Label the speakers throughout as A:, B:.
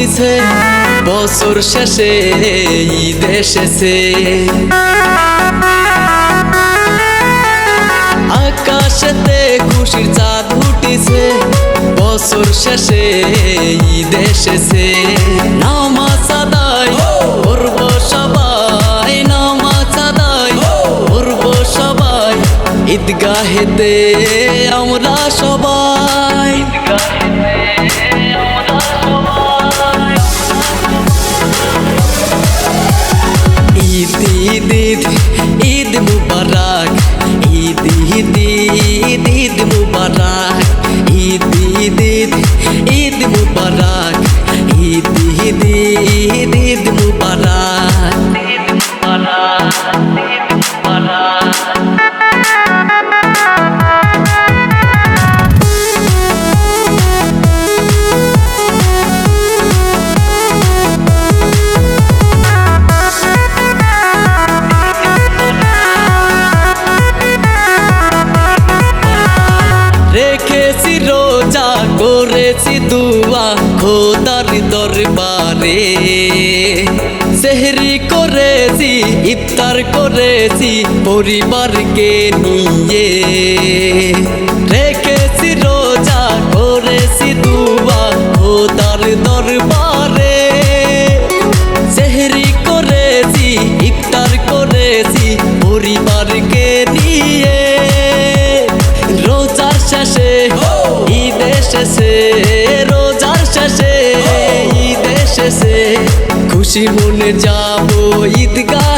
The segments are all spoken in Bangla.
A: ঘুরছে বছর শেষে ঈদ এসেছে। আকাশেতে খুশির চাঁদ উঠিছে বছর শেষে ঈদ এসেছে। নামাজ আদায় করব সবাই, নামাজ আদায় করব সবাই। ঈদগাহেতে আমরা সবাই। ঈদ মুবারক করেছি দুয়া খোদার দরবারে সেহরি করেছি ইফতার করেছি পরিবারকে নিয়ে রেখেছি রোজা করেছি দুয়া খোদার দরবারে এসেছে রোজার শেষে ঈদ এসেছে। খুশি মনে যাব ঈদগাহেতে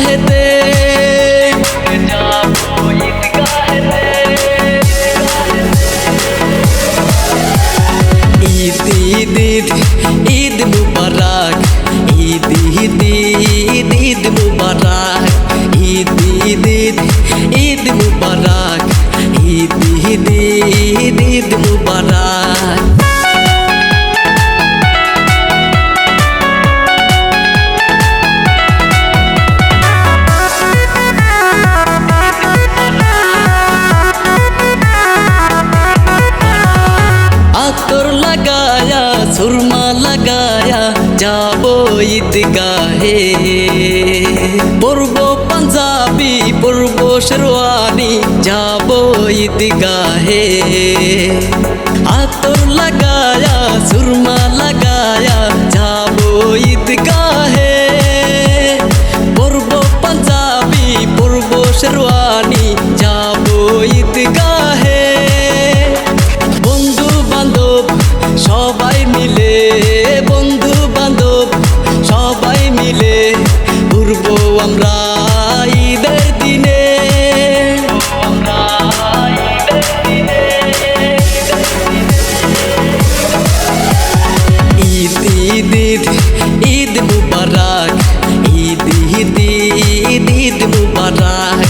A: সুরমা লাগায়া যাব ঈদগাহে। পূর্ব পাঞ্জাবি পূর্ব শেরওয়ানি, যাব ঈদগাহে। আতর লাগায়া, সুরমা লাগায়া যাব ঈদগাহে। পূর্ব পাঞ্জাবি পূর্ব শেরওয়ানি, যাব ঈদগাহে আমরা ঈদের দিনে। ঈদ ঈদ ঈদ ঈদ মুবারক ঈদ ঈদ ঈদ ঈদ মুবারক।